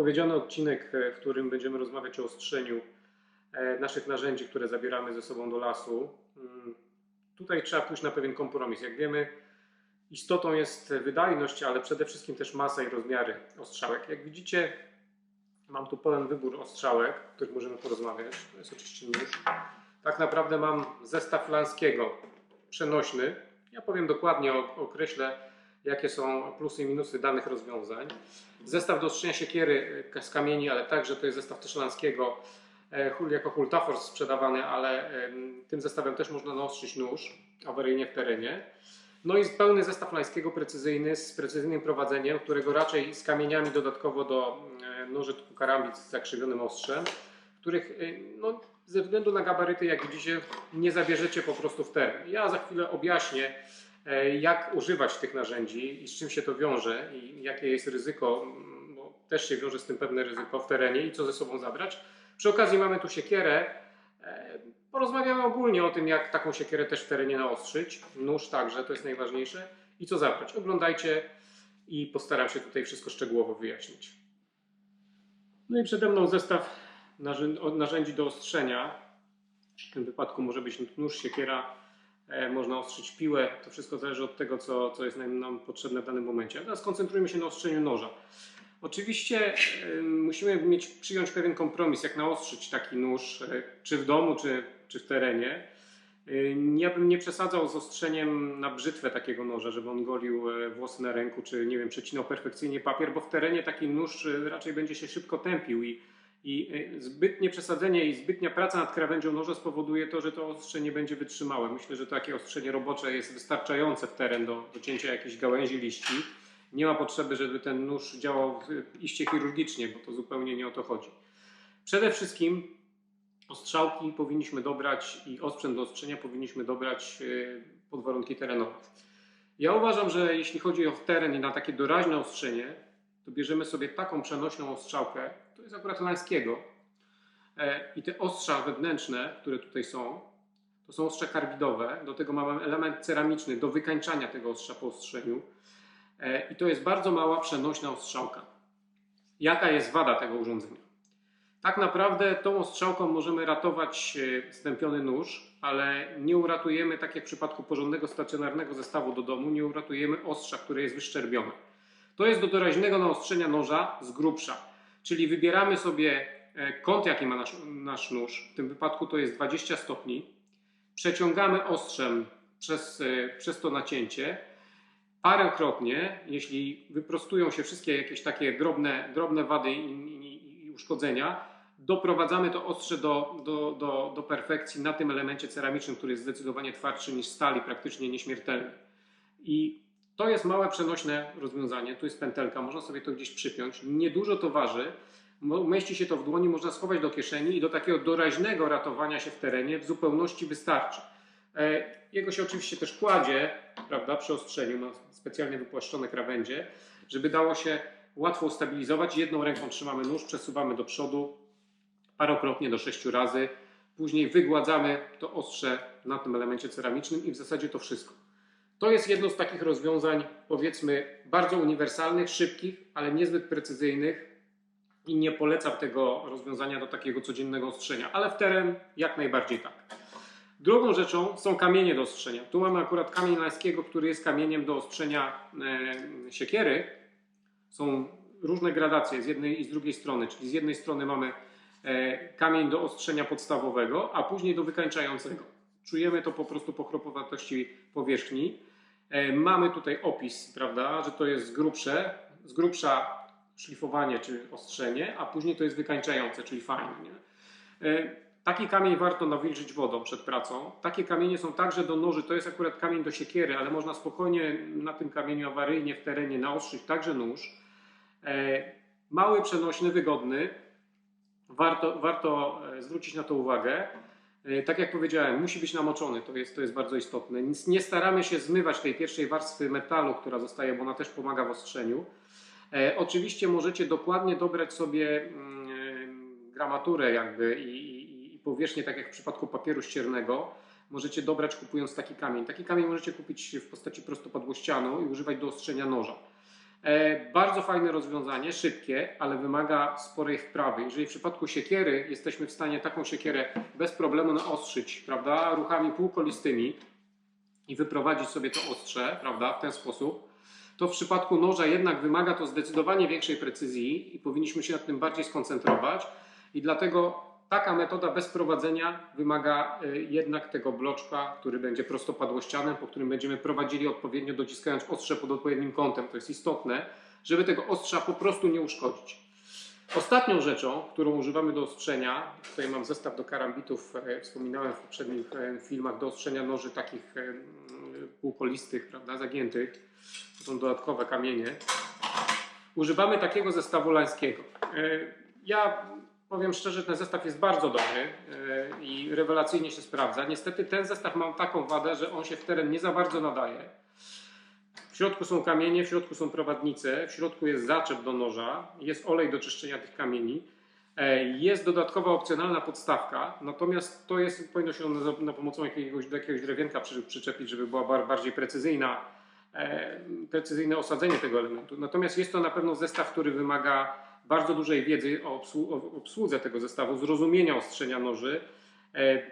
zapowiedziany odcinek, e, w którym będziemy rozmawiać o ostrzeniu e, naszych narzędzi, które zabieramy ze sobą do lasu. Mm, Tutaj trzeba pójść na pewien kompromis. Jak wiemy, istotą jest wydajność, ale przede wszystkim też masa i rozmiary ostrzałek. Jak widzicie, mam tu pełen wybór ostrzałek, o których możemy porozmawiać. To jest oczywiście nóż. Tak naprawdę mam zestaw Lanskiego przenośny. Ja powiem dokładnie, o- określę jakie są plusy i minusy danych rozwiązań. Zestaw do ostrzenia siekiery e, z kamieni, ale także to jest zestaw też Lanskiego e, jako Hultafors sprzedawany, ale tym zestawem też można naostrzyć nóż awaryjnie w terenie. No i pełny zestaw Lańskiego precyzyjny z precyzyjnym prowadzeniem, którego raczej z kamieniami dodatkowo do e, noży typu karambit z zakrzywionym ostrzem, których no, ze względu na gabaryty, jak widzicie, nie zabierzecie po prostu w teren. Ja za chwilę objaśnię, jak używać tych narzędzi i z czym się to wiąże i jakie jest ryzyko, mm, bo też się wiąże z tym pewne ryzyko w terenie i co ze sobą zabrać. Przy okazji mamy tu siekierę. E, Porozmawiamy ogólnie o tym, jak taką siekierę też w terenie naostrzyć. Nóż także, to jest najważniejsze. I co zabrać. Oglądajcie i postaram się tutaj wszystko szczegółowo wyjaśnić. No i przede mną zestaw narzędzi do ostrzenia. W tym wypadku może być nóż, siekiera, e, można ostrzyć piłę. To wszystko zależy od tego, co, co jest nam, potrzebne w danym momencie. A teraz koncentrujmy się na ostrzeniu noża. Oczywiście e, musimy mieć, przyjąć pewien kompromis, jak naostrzyć taki nóż, e, czy w domu, czy, czy w terenie. E, Ja bym nie przesadzał z ostrzeniem na brzytwę takiego noża, żeby on golił e, włosy na ręku, czy nie wiem, przecinał perfekcyjnie papier, bo w terenie taki nóż e, raczej będzie się szybko tępił i, i e, zbytnie przesadzenie i zbytnia praca nad krawędzią noża spowoduje to, że to ostrze nie będzie wytrzymałe. Myślę, że takie ostrzenie robocze jest wystarczające w teren do, do cięcia jakichś gałęzi, liści. Nie ma potrzeby, żeby ten nóż działał iście chirurgicznie, bo to zupełnie nie o to chodzi. Przede wszystkim ostrzałki powinniśmy dobrać i osprzęt do ostrzenia powinniśmy dobrać e, pod warunki terenowe. Ja uważam, że jeśli chodzi o teren i na takie doraźne ostrzenie, to bierzemy sobie taką przenośną ostrzałkę, to jest akurat Lańskiego. E, I te ostrza wewnętrzne, które tutaj są, to są ostrza karbidowe. Do tego mamy element ceramiczny do wykańczania tego ostrza po ostrzeniu. E, I to jest bardzo mała przenośna ostrzałka. Jaka jest wada tego urządzenia? Tak naprawdę tą ostrzałką możemy ratować e, stępiony nóż, ale nie uratujemy, tak jak w przypadku porządnego stacjonarnego zestawu do domu, nie uratujemy ostrza, które jest wyszczerbione. To jest do doraźnego naostrzenia noża z grubsza, czyli wybieramy sobie e, kąt, jaki ma nasz, nasz nóż, w tym wypadku to jest 20 stopni, przeciągamy ostrzem przez, e, przez to nacięcie, parokrotnie, jeśli wyprostują się wszystkie jakieś takie drobne, drobne wady i, i, i uszkodzenia, doprowadzamy to ostrze do, do, do, do perfekcji na tym elemencie ceramicznym, który jest zdecydowanie twardszy niż stali, praktycznie nieśmiertelny. I to jest małe przenośne rozwiązanie. Tu jest pętelka, można sobie to gdzieś przypiąć. Niedużo to waży. Mieści się to w dłoni, można schować do kieszeni i do takiego doraźnego ratowania się w terenie w zupełności wystarczy. E, Jego się oczywiście też kładzie, prawda, przy ostrzeniu, ma specjalnie wypłaszczone krawędzie, żeby dało się łatwo ustabilizować. Jedną ręką trzymamy nóż, przesuwamy do przodu parokrotnie do sześciu razy. Później wygładzamy to ostrze na tym elemencie ceramicznym i w zasadzie to wszystko. To jest jedno z takich rozwiązań, powiedzmy, bardzo uniwersalnych, szybkich, ale niezbyt precyzyjnych i nie polecam tego rozwiązania do takiego codziennego ostrzenia, ale w teren jak najbardziej tak. Drugą rzeczą są kamienie do ostrzenia. Tu mamy akurat kamień lańskiego, który jest kamieniem do ostrzenia e, siekiery. Są różne gradacje z jednej i z drugiej strony, czyli z jednej strony mamy e, kamień do ostrzenia podstawowego, a później do wykańczającego. Czujemy to po prostu po chropowatości powierzchni. E, Mamy tutaj opis, prawda, że to jest z grubsze, z grubsza szlifowanie czy ostrzenie, a później to jest wykańczające, czyli fajne. Nie? E, Taki kamień warto nawilżyć wodą przed pracą. Takie kamienie są także do noży, to jest akurat kamień do siekiery, ale można spokojnie na tym kamieniu awaryjnie w terenie naostrzyć także nóż. E, Mały, przenośny, wygodny. Warto, warto zwrócić na to uwagę. E, Tak jak powiedziałem, musi być namoczony, to jest, to jest bardzo istotne. Nie staramy się zmywać tej pierwszej warstwy metalu, która zostaje, bo ona też pomaga w ostrzeniu. E, oczywiście możecie dokładnie dobrać sobie mm, e, gramaturę jakby i, i, i powierzchnię, tak jak w przypadku papieru ściernego. Możecie dobrać kupując taki kamień. Taki kamień możecie kupić w postaci prostopadłościanu i używać do ostrzenia noża. E, bardzo fajne rozwiązanie, szybkie, ale wymaga sporej wprawy. Jeżeli w przypadku siekiery jesteśmy w stanie taką siekierę bez problemu naostrzyć, prawda, ruchami półkolistymi i wyprowadzić sobie to ostrze, prawda, w ten sposób, to w przypadku noża jednak wymaga to zdecydowanie większej precyzji i powinniśmy się nad tym bardziej skoncentrować i dlatego taka metoda bez prowadzenia wymaga y, jednak tego bloczka, który będzie prostopadłościanem, po którym będziemy prowadzili odpowiednio dociskając ostrze pod odpowiednim kątem. To jest istotne, żeby tego ostrza po prostu nie uszkodzić. Ostatnią rzeczą, którą używamy do ostrzenia, tutaj mam zestaw do karambitów, e, wspominałem w poprzednich e, filmach, do ostrzenia noży takich e, półkolistych, prawda, zagiętych. To są dodatkowe kamienie. Używamy takiego zestawu lańskiego. E, Ja powiem szczerze, ten zestaw jest bardzo dobry e, i rewelacyjnie się sprawdza. Niestety ten zestaw ma taką wadę, że on się w teren nie za bardzo nadaje. W środku są kamienie, w środku są prowadnice, w środku jest zaczep do noża, jest olej do czyszczenia tych kamieni. E, Jest dodatkowa opcjonalna podstawka, natomiast to jest, powinno się na pomocą jakiegoś, do jakiegoś drewienka przy, przyczepić, żeby była bar, bardziej precyzyjna, e, precyzyjne osadzenie tego elementu. Natomiast jest to na pewno zestaw, który wymaga bardzo dużej wiedzy o, obsłu- o obsłudze tego zestawu, zrozumienia ostrzenia noży, e,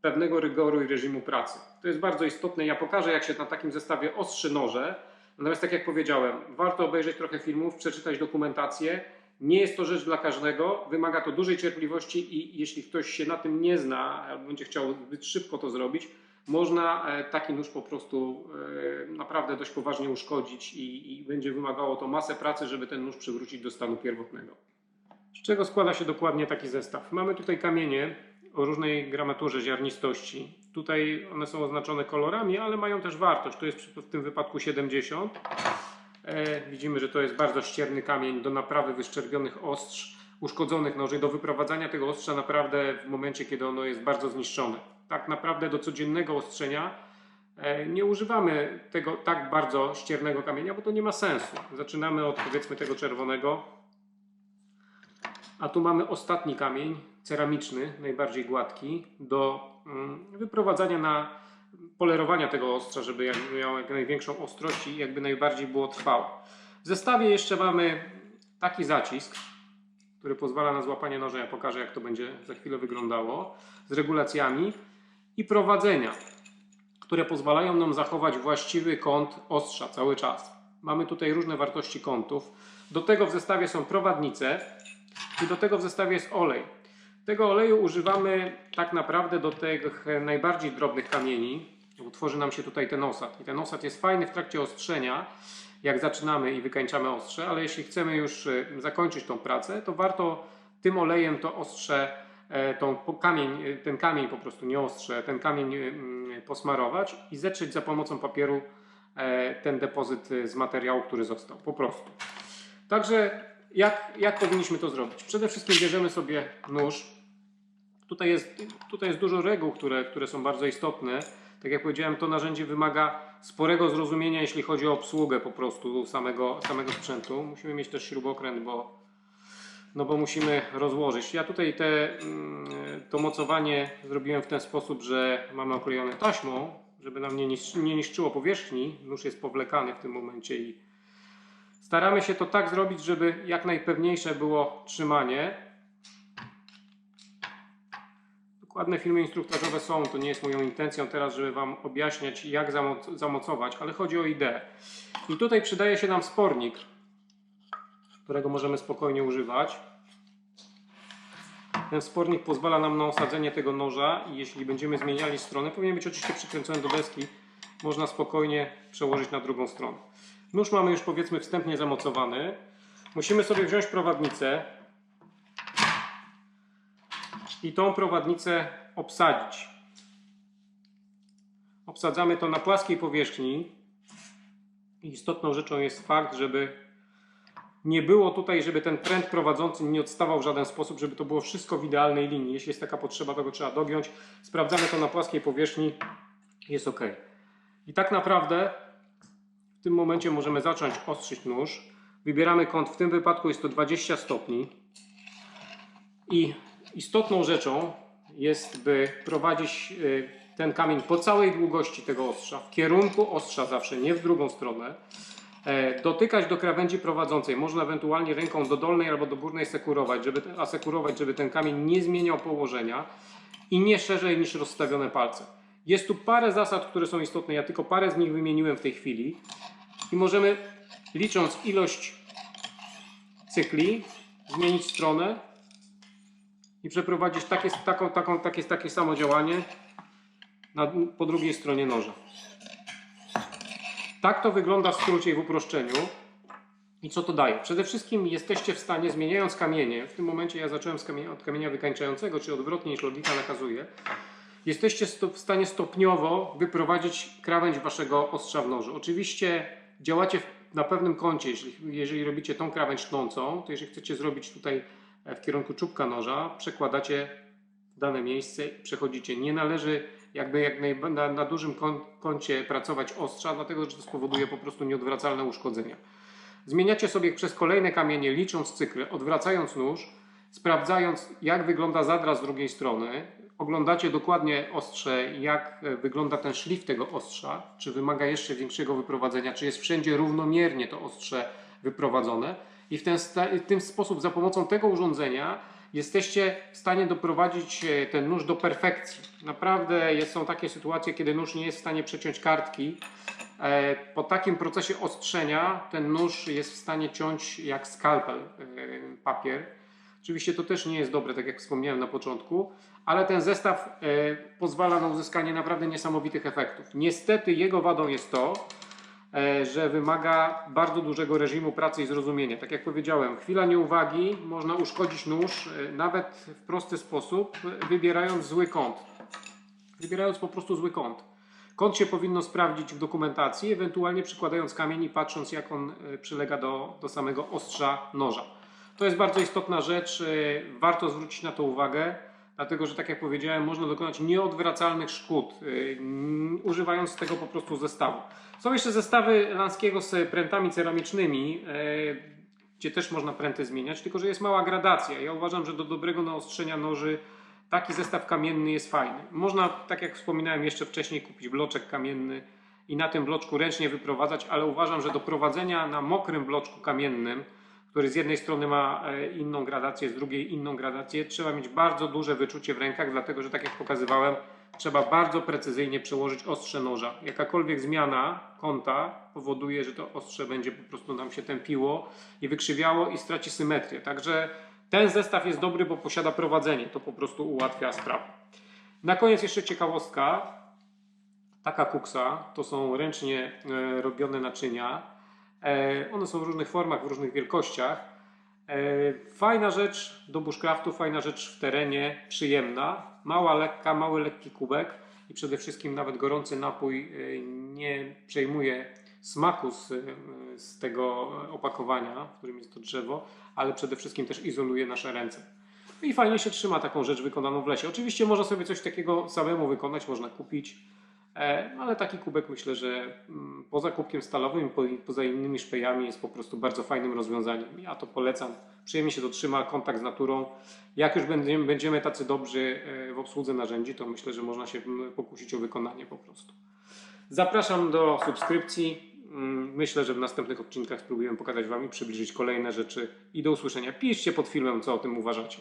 pewnego rygoru i reżimu pracy. To jest bardzo istotne. Ja pokażę, jak się na takim zestawie ostrzy noże. Natomiast, tak jak powiedziałem, warto obejrzeć trochę filmów, przeczytać dokumentację. Nie jest to rzecz dla każdego, wymaga to dużej cierpliwości i jeśli ktoś się na tym nie zna, albo będzie chciał zbyt szybko to zrobić, można e, taki nóż po prostu e, naprawdę dość poważnie uszkodzić i, będzie wymagało to masę pracy, żeby ten nóż przywrócić do stanu pierwotnego. Z czego składa się dokładnie taki zestaw? Mamy tutaj kamienie o różnej gramaturze ziarnistości. Tutaj one są oznaczone kolorami, ale mają też wartość. To jest w tym wypadku 70. E, widzimy, że to jest bardzo ścierny kamień do naprawy wyszczerbionych ostrz, uszkodzonych noży, do wyprowadzania tego ostrza naprawdę w momencie, kiedy ono jest bardzo zniszczone. Tak naprawdę do codziennego ostrzenia e, nie używamy tego tak bardzo ściernego kamienia, bo to nie ma sensu. Zaczynamy od powiedzmy tego czerwonego, a tu mamy ostatni kamień, ceramiczny, najbardziej gładki, do mm, wyprowadzania na polerowania tego ostrza, żeby jak miało jak największą ostrość i jakby najbardziej było trwałe. W zestawie jeszcze mamy taki zacisk, który pozwala na złapanie noża. Ja pokażę, jak to będzie za chwilę wyglądało, z regulacjami i prowadzenia, które pozwalają nam zachować właściwy kąt ostrza cały czas. Mamy tutaj różne wartości kątów. Do tego w zestawie są prowadnice i do tego w zestawie jest olej. Tego oleju używamy tak naprawdę do tych najbardziej drobnych kamieni, bo tworzy nam się tutaj ten osad. I ten osad jest fajny w trakcie ostrzenia, jak zaczynamy i wykańczamy ostrze, ale jeśli chcemy już e, zakończyć tą pracę, to warto tym olejem to ostrze, e, tą kamień, e, ten kamień po prostu, nie ostrze, ten kamień posmarować i zetrzeć za pomocą papieru ten depozyt z materiału, który został. Po prostu. Także jak, jak powinniśmy to zrobić? Przede wszystkim bierzemy sobie nóż. Tutaj jest, tutaj jest dużo reguł, które, które są bardzo istotne. Tak jak powiedziałem, to narzędzie wymaga sporego zrozumienia, jeśli chodzi o obsługę po prostu samego, samego sprzętu. Musimy mieć też śrubokręt, bo, no bo musimy rozłożyć. Ja tutaj te, mm, to mocowanie zrobiłem w ten sposób, że mamy oklejone taśmą, żeby nam nie, niszczy, nie niszczyło powierzchni. Nóż jest powlekany w tym momencie i staramy się to tak zrobić, żeby jak najpewniejsze było trzymanie. Dokładne filmy instruktażowe są, to nie jest moją intencją teraz, żeby Wam objaśniać jak zamoc- zamocować, ale chodzi o ideę. I tutaj przydaje się nam spornik, którego możemy spokojnie używać. Ten spornik pozwala nam na osadzenie tego noża i jeśli będziemy zmieniali stronę, powinien być oczywiście przykręcony do deski, można spokojnie przełożyć na drugą stronę. Nóż mamy już powiedzmy wstępnie zamocowany. Musimy sobie wziąć prowadnicę i tą prowadnicę obsadzić. Obsadzamy to na płaskiej powierzchni. Istotną rzeczą jest fakt, żeby nie było tutaj, żeby ten pręt prowadzący nie odstawał w żaden sposób, żeby to było wszystko w idealnej linii. Jeśli jest taka potrzeba, to go trzeba dogiąć. Sprawdzamy to na płaskiej powierzchni. Jest ok. I tak naprawdę w tym momencie możemy zacząć ostrzyć nóż. Wybieramy kąt, w tym wypadku jest to 20 stopni. I istotną rzeczą jest, by prowadzić y, ten kamień po całej długości tego ostrza, w kierunku ostrza zawsze, nie w drugą stronę. E, Dotykać do krawędzi prowadzącej. Można ewentualnie ręką do dolnej albo do górnej sekurować, żeby asekurować, żeby ten kamień nie zmieniał położenia i nie szerzej niż rozstawione palce. Jest tu parę zasad, które są istotne. Ja tylko parę z nich wymieniłem w tej chwili. I możemy, licząc ilość cykli, zmienić stronę i przeprowadzić takie, taką, taką, takie, takie samo działanie na, po drugiej stronie noża. Tak to wygląda w skrócie i w uproszczeniu. I co to daje? Przede wszystkim jesteście w stanie, zmieniając kamienie, w tym momencie ja zacząłem kamienia, od kamienia wykańczającego, czy odwrotnie niż logika nakazuje, jesteście w stanie stopniowo wyprowadzić krawędź waszego ostrza w nożu. Oczywiście działacie na pewnym kącie, jeżeli, jeżeli robicie tą krawędź tnącą, to jeżeli chcecie zrobić tutaj e, w kierunku czubka noża, przekładacie w dane miejsce i przechodzicie. Nie należy jakby jak na, na dużym kącie pracować ostrza, dlatego że to spowoduje po prostu nieodwracalne uszkodzenia. Zmieniacie sobie przez kolejne kamienie, licząc cykle, odwracając nóż, sprawdzając jak wygląda zadra z drugiej strony, oglądacie dokładnie ostrze, jak e, wygląda ten szlif tego ostrza, czy wymaga jeszcze większego wyprowadzenia, czy jest wszędzie równomiernie to ostrze wyprowadzone i w ten, w ten sposób za pomocą tego urządzenia jesteście w stanie doprowadzić e, ten nóż do perfekcji. Naprawdę są takie sytuacje, kiedy nóż nie jest w stanie przeciąć kartki. E, Po takim procesie ostrzenia ten nóż jest w stanie ciąć jak skalpel papier. Oczywiście to też nie jest dobre, tak jak wspomniałem na początku, ale ten zestaw e, pozwala na uzyskanie naprawdę niesamowitych efektów. Niestety jego wadą jest to, e, że wymaga bardzo dużego reżimu pracy i zrozumienia. Tak jak powiedziałem, chwila nieuwagi można uszkodzić nóż e, nawet w prosty sposób, wybierając zły kąt. Wybierając po prostu zły kąt. Kąt się powinno sprawdzić w dokumentacji, ewentualnie przykładając kamień i patrząc, jak on przylega do, do samego ostrza noża. To jest bardzo istotna rzecz, e, warto zwrócić na to uwagę, dlatego że, tak jak powiedziałem, można dokonać nieodwracalnych szkód, n- używając tego po prostu zestawu. Są jeszcze zestawy Lanskiego z prętami ceramicznymi, e, gdzie też można pręty zmieniać, tylko że jest mała gradacja. Ja uważam, że do dobrego naostrzenia noży taki zestaw kamienny jest fajny. Można, tak jak wspominałem jeszcze wcześniej, kupić bloczek kamienny i na tym bloczku ręcznie wyprowadzać, ale uważam, że do prowadzenia na mokrym bloczku kamiennym, który z jednej strony ma e, inną gradację, z drugiej inną gradację, trzeba mieć bardzo duże wyczucie w rękach, dlatego że tak jak pokazywałem, trzeba bardzo precyzyjnie przełożyć ostrze noża. Jakakolwiek zmiana kąta powoduje, że to ostrze będzie po prostu nam się tępiło i wykrzywiało i straci symetrię. Także ten zestaw jest dobry, bo posiada prowadzenie. To po prostu ułatwia sprawę. Na koniec jeszcze ciekawostka. Taka kuksa to są ręcznie e, robione naczynia. E, one są w różnych formach, w różnych wielkościach. E, fajna rzecz do bushcraftu, fajna rzecz w terenie, przyjemna. Mała, lekka, mały, lekki kubek i przede wszystkim nawet gorący napój e, nie przejmuje smaku z, z tego opakowania, w którym jest to drzewo, ale przede wszystkim też izoluje nasze ręce. No I fajnie się trzyma taką rzecz wykonaną w lesie. Oczywiście można sobie coś takiego samemu wykonać, można kupić, ale taki kubek myślę, że mm, poza kubkiem stalowym, po- poza innymi szpejami jest po prostu bardzo fajnym rozwiązaniem. Ja to polecam. Przyjemnie się to trzyma, kontakt z naturą. Jak już będziemy, będziemy tacy dobrzy e, w obsłudze narzędzi, to myślę, że można się pokusić o wykonanie po prostu. Zapraszam do subskrypcji. Mm, Myślę, że w następnych odcinkach spróbujemy pokazać Wam i przybliżyć kolejne rzeczy. I do usłyszenia. Piszcie pod filmem, co o tym uważacie.